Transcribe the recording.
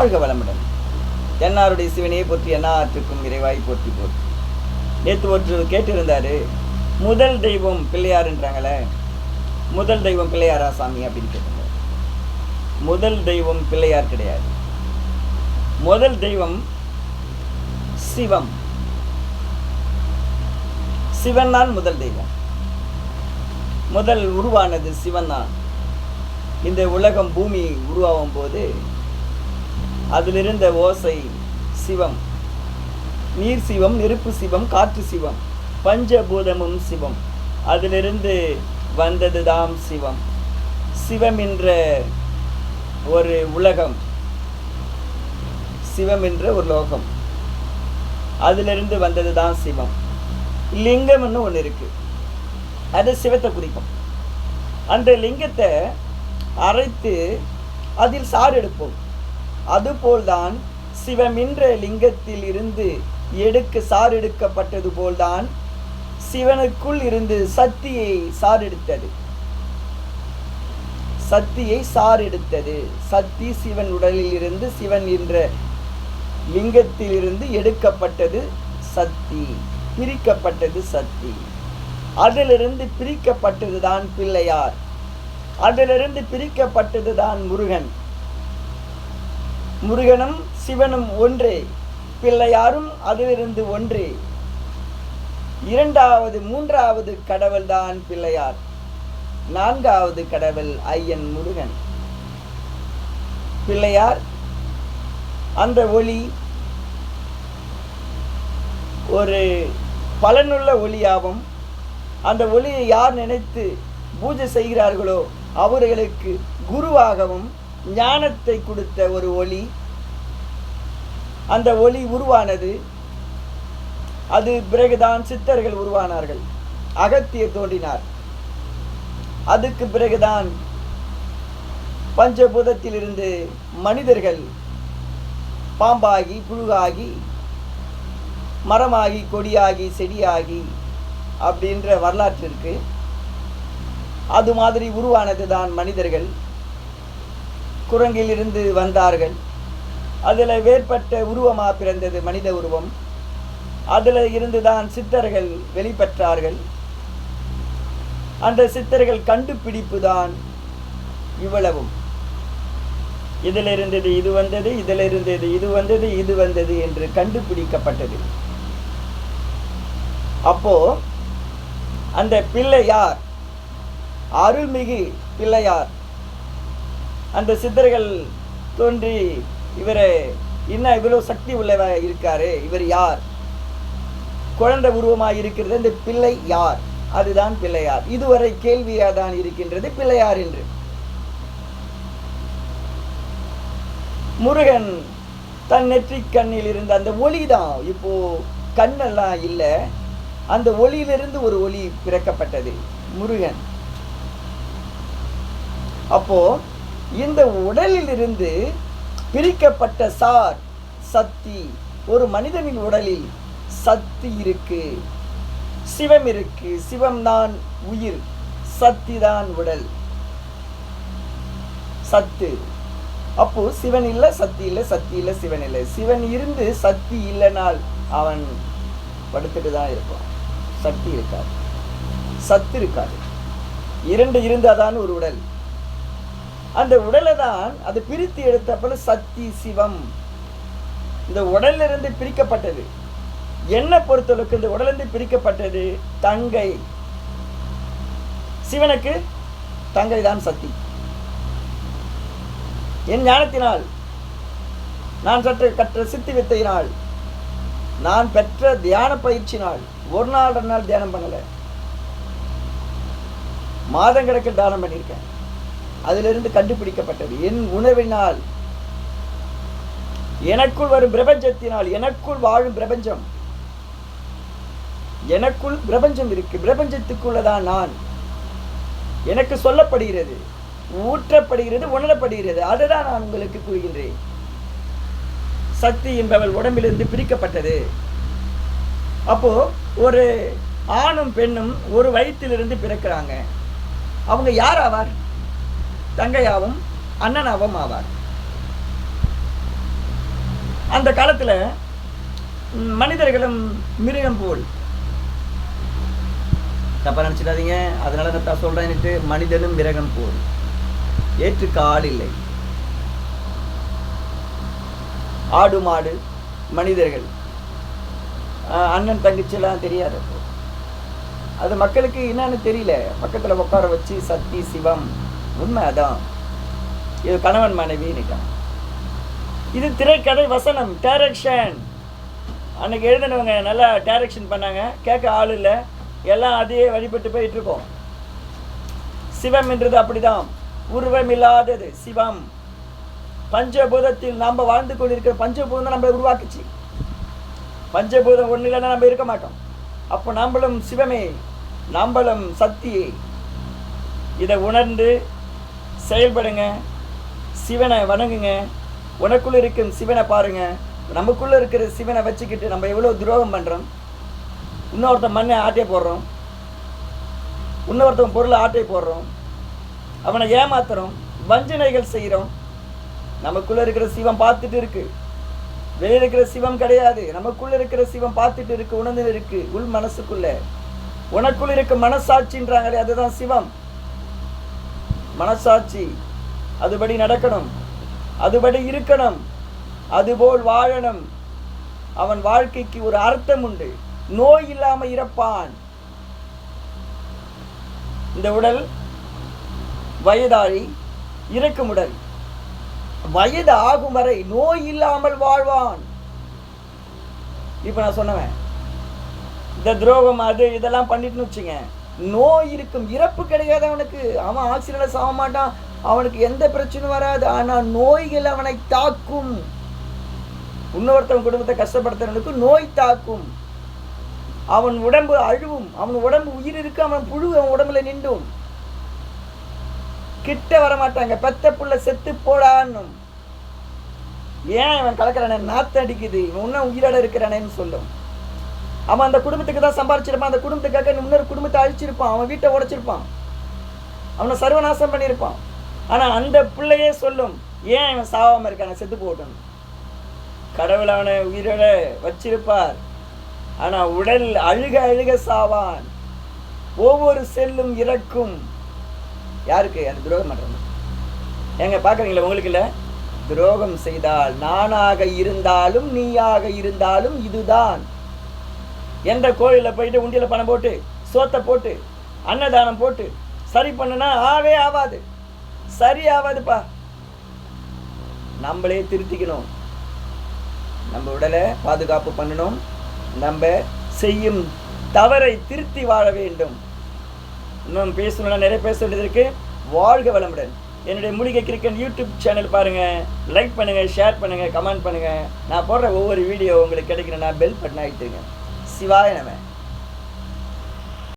வாழ்க வளமுடன். என்னாருடைய சிவனையை போற்றி என்னாற்றுக்கும் இறைவாய் போற்றி போற்றி நேற்று ஒருத்தர் கேட்டிருந்தாரு முதல் தெய்வம் பிள்ளையாருன்றாங்களே முதல் தெய்வம் பிள்ளையாரா சாமி? அப்படின்னு கேட்டிருந்தாரு. முதல் தெய்வம் பிள்ளையார் கிடையாது. முதல் தெய்வம் சிவம். சிவன் தான் முதல் தெய்வம். முதல் உருவானது சிவன் தான். இந்த உலகம் பூமி உருவாகும் போது அதிலிருந்த ஓசை சிவம். நீர் சிவம் நெருப்பு சிவம் காற்று சிவம் பஞ்சபூதமும் சிவம். அதிலிருந்து வந்தது தாம் சிவம். சிவம் என்ற ஒரு உலகம். சிவம் என்ற ஒரு லோகம். அதிலிருந்து வந்தது தான் சிவம். லிங்கம்னு ஒன்று இருக்கு. அது சிவத்தை குறிக்கும். அந்த லிங்கத்தை அரைத்து அதில் சாறு எடுப்போம். அதுபோல்தான் சிவமின்ற லிங்கத்தில் இருந்து எடுக்க சார் எடுக்கப்பட்டது போல்தான் சிவனுக்குள் இருந்து சக்தியை சார் எடுத்தது சக்தியை சார் எடுத்தது சக்தி சிவன் உடலில் இருந்து சிவன் என்ற லிங்கத்தில் இருந்து எடுக்கப்பட்டது சக்தி பிரிக்கப்பட்டது சக்தி. அதிலிருந்து பிரிக்கப்பட்டதுதான் பிள்ளையார். அதிலிருந்து பிரிக்கப்பட்டது தான் முருகன். முருகனும் சிவனும் ஒன்றே. பிள்ளையாரும் அதிலிருந்து ஒன்றே. இரண்டாவது மூன்றாவது கடவுள்தான் பிள்ளையார். நான்காவது கடவுள் ஐயன் முருகன். பிள்ளையார் அந்த ஒளி ஒரு பலனுள்ள ஒளியாகும். அந்த ஒளியை யார் நினைத்து பூஜை செய்கிறார்களோ அவர்களுக்கு குருவாகவும் ஞானத்தை கொடுத்த ஒரு ஒளி. அந்த ஒளி உருவானது அது பிறகுதான் சித்தர்கள் உருவானார்கள். அகத்தியர் தோன்றினார். அதுக்கு பிறகுதான் பஞ்சபூதத்திலிருந்து மனிதர்கள் பாம்பாகி புழுகாகி மரமாகி கொடியாகி செடியாகி அப்படின்ற வரலாற்று இருக்கு. அது மாதிரி உருவானது தான் மனிதர்கள். குரங்கிலிருந்து வந்தார்கள். அதில் வேறுபட்ட உருவமாக பிறந்தது மனித உருவம். அதில் இருந்து தான் சித்தர்கள் வெளிப்பற்றார்கள். அந்த சித்தர்கள் கண்டுபிடிப்பு தான் இவ்வளவும். இதில் இருந்தது இது வந்தது இதில் இருந்தது இது வந்தது இது வந்தது என்று கண்டுபிடிக்கப்பட்டது. அப்போ அந்த பிள்ளையார் அருள்மிகு பிள்ளையார் அந்த சித்தர்கள் தோன்றி இவர் என்ன இவ்வளோ சக்தி உள்ளவ இருக்காரு? இவர் யார்? குழந்தை உருவமாக இருக்கிறது இந்த பிள்ளை யார்? அதுதான் பிள்ளையார். இதுவரை கேள்வியாக தான் இருக்கின்றது பிள்ளையார் என்று. முருகன் தன் நெற்றிக் கண்ணில் இருந்த அந்த ஒளி தான் இப்போ கண்ணெல்லாம் இல்லை. அந்த ஒளியிலிருந்து ஒரு ஒளி பிறக்கப்பட்டது முருகன். அப்போ இந்த உடலில் இருந்து பிரிக்கப்பட்ட சார் சக்தி ஒரு மனிதனின் உடலில் சக்தி இருக்கு. சிவம் இருக்கு. சிவம் தான் உயிர். சக்தி தான் உடல். சத்து. அப்போ சிவன் இல்லை சக்தி இல்லை சக்தி இல்லை சிவன் இல்லை. சிவன் இருந்து சக்தி இல்லைனால் அவன் படுத்துட்டு தான் இருப்பான். சக்தி இருக்காது. சத்து இருக்காது. இரண்டு இருந்தாதான் ஒரு உடல். அந்த உடலை தான் அது பிரித்து எடுத்தப்பல சக்தி சிவம். இந்த உடல்ல பிரிக்கப்பட்டது. என்ன பொறுத்தளவுக்கு இந்த உடலிருந்து பிரிக்கப்பட்டது தங்கை. சிவனுக்கு தங்கை தான் சக்தி. என் ஞானத்தினால் நான் சற்று கற்ற சித்தி வித்தையினால் நான் பெற்ற தியான பயிற்சினால் ஒரு நாள் ரெண்டு நாள் தியானம் பண்ணலை. மாதங்களுக்கு தியானம் பண்ணியிருக்கேன். அதிலிருந்து கண்டுபிடிக்கப்பட்டது. என் உணர்வினால் எனக்குள் வரும் பிரபஞ்சத்தினால் எனக்குள் வாழும் பிரபஞ்சம். எனக்குள் பிரபஞ்சம் இருக்கு. பிரபஞ்சத்துக்குள்ளதான் நான். எனக்கு சொல்லப்படுகிறது ஊற்றப்படுகிறது உணரப்படுகிறது. அதுதான் நான் உங்களுக்கு கூறுகின்றேன். சக்தி என்பவள் உடம்பிலிருந்து பிரிக்கப்பட்டது. அப்போ ஒரு ஆணும் பெண்ணும் ஒரு வயிற்றிலிருந்து பிறக்கிறாங்க. அவங்க யார் ஆவார்? தங்கையாவும் அண்ணனாவும் ஆவார். அந்த காலத்தில் மனிதர்களும் மிருகம் போல். தப்பா நினச்சிடாதீங்க. அதனால நான் சொல்கிறேன்ட்டு மனிதனும் மிருகம் போல். ஏற்று ஆள் இல்லை. ஆடு மாடு மனிதர்கள். அண்ணன் தங்கச்சிலாம் தெரியாது. அது மக்களுக்கு என்னன்னு தெரியல. பக்கத்தில் உட்கார வச்சு சக்தி சிவம் உண்மை அதான் இது கணவன் மனைவி நிற்கான் இது திரைக்கதை வசனம் டைரக்ஷன் அன்னைக்கு எழுதினவங்க நல்லா டைரக்ஷன் பண்ணாங்க. கேட்க ஆள் இல்லை. எல்லாம் அதையே வழிபட்டு போயிட்டு இருக்கோம். சிவம் என்றது அப்படிதான். உருவம் இல்லாதது சிவம். பஞ்சபூதத்தில் நாம் வாழ்ந்து கொண்டிருக்கிற பஞ்சபூதம் தான் நம்மளை உருவாக்குச்சு. பஞ்சபூதம் ஒன்று இல்லைன்னா நம்ம இருக்க மாட்டோம். அப்போ நாம்பளும் சிவமே நாம்பளும் சக்தியே. இதை உணர்ந்து செயல்படுங்க. சிவனை வணங்குங்க. உனக்குள்ளே இருக்கும் சிவனை பாருங்க. நமக்குள்ளே இருக்கிற சிவனை வச்சுக்கிட்டு நம்ம எவ்வளோ துரோகம் பண்ணுறோம் இன்னொருத்தன் மண்ணை ஆட்டையை போடுறோம். இன்னொருத்தன் பொருளை ஆட்டையை போடுறோம். அவனை ஏமாத்துறோம். வஞ்சனைகள் செய்கிறோம். நமக்குள்ளே இருக்கிற சிவம் பார்த்துட்டு இருக்கு. வெளியில் இருக்கிற சிவம் கிடையாது. நமக்குள்ளே இருக்கிற சிவம் பார்த்துட்டு இருக்கு உணர்ந்து இருக்கு உள் மனசுக்குள்ளே. உனக்குள்ளே இருக்க மனசாட்சின்றாங்களே அதுதான் சிவம். மனசாட்சி. அதுபடி நடக்கணும். அதுபடி இருக்கணும். அதுபோல் வாழணும். அவன் வாழ்க்கைக்கு ஒரு அர்த்தம் உண்டு. நோய் இல்லாமல் இறப்பான். இந்த உடல் வயதாளி இருக்கும் உடல். வயது ஆகும் வரை நோய் இல்லாமல் வாழ்வான். இப்ப நான் சொன்னவன். இந்த துரோகம் அது இதெல்லாம் பண்ணிட்டுன்னு வச்சுங்க நோய் இருக்கும் இறப்பு கிடையாது அவனுக்கு. அவன் ஆக்சிடென்ட்ல சாக மாட்டான். அவனுக்கு எந்த பிரச்சனையும் வராது. ஆனால் நோய்கள் அவனை தாக்கும். இன்னொருத்தவன் குடும்பத்தை கஷ்டப்படுத்துறவனுக்கு நோய் தாக்கும். அவன் உடம்பு அழுவும். அவன் உடம்பு உயிர் இருக்கு. அவன் புழு அவன் உடம்புல நின்றும். கிட்ட வர மாட்டாங்க பெத்த புள்ள செத்து போடான்னும் ஏன் இவன் கலக்கிறானே? நாத்து அடிக்குது. இவன் இன்னும் உயிரோட இருக்கிறானேன்னு சொல்லும். அவன் அந்த குடும்பத்துக்கு தான் சம்பாரிச்சிருப்பான். அந்த குடும்பத்துக்காக இன்னொரு குடும்பத்தை அழிச்சிருப்பான். அவன் வீட்டை உடைச்சிருப்பான். அவனை சர்வநாசம் பண்ணியிருப்பான் ஆனால் அந்த பிள்ளையே சொல்லும் ஏன் இவன் சாவாமல் இருக்கான? செத்து போட்டணும் கடவுள் அவனை உயிரோட வச்சிருப்பார். ஆனால் உடல் அழுக அழுக சாவான். ஒவ்வொரு செல்லும் இறக்கும். யாருக்கு? அந்த துரோகம் பண்ணுறது ஏங்க பார்க்குறீங்களா? உங்களுக்கு இல்லை? துரோகம் செய்தால் நானாக இருந்தாலும் நீயாக இருந்தாலும் இதுதான். எந்த கோயிலில் போயிட்டு உண்டியில் பணம் போட்டு சோத்தை போட்டு அன்னதானம் போட்டு சரி பண்ணுனா ஆவே ஆகாது சரி ஆவாதுப்பா. நம்மளே திருத்திக்கணும். நம்ம உடலை பாதுகாப்பு பண்ணணும். நம்ம செய்யும் தவறை திருத்தி வாழ வேண்டும். இன்னும் பேசணும்னா நிறைய பேச வேண்டியது இருக்கு வாழ்க வளமுடன். என்னுடைய மூலிகை கிரிக்கெட் யூடியூப் சேனல் பாருங்கள் லைக் பண்ணுங்கள் ஷேர் பண்ணுங்கள் கமெண்ட் பண்ணுங்கள் நான் போடுற ஒவ்வொரு வீடியோ உங்களுக்கு கிடைக்கணும்னா பெல் பட்டன் ஆகிட்டுருங்க சிவாய நம.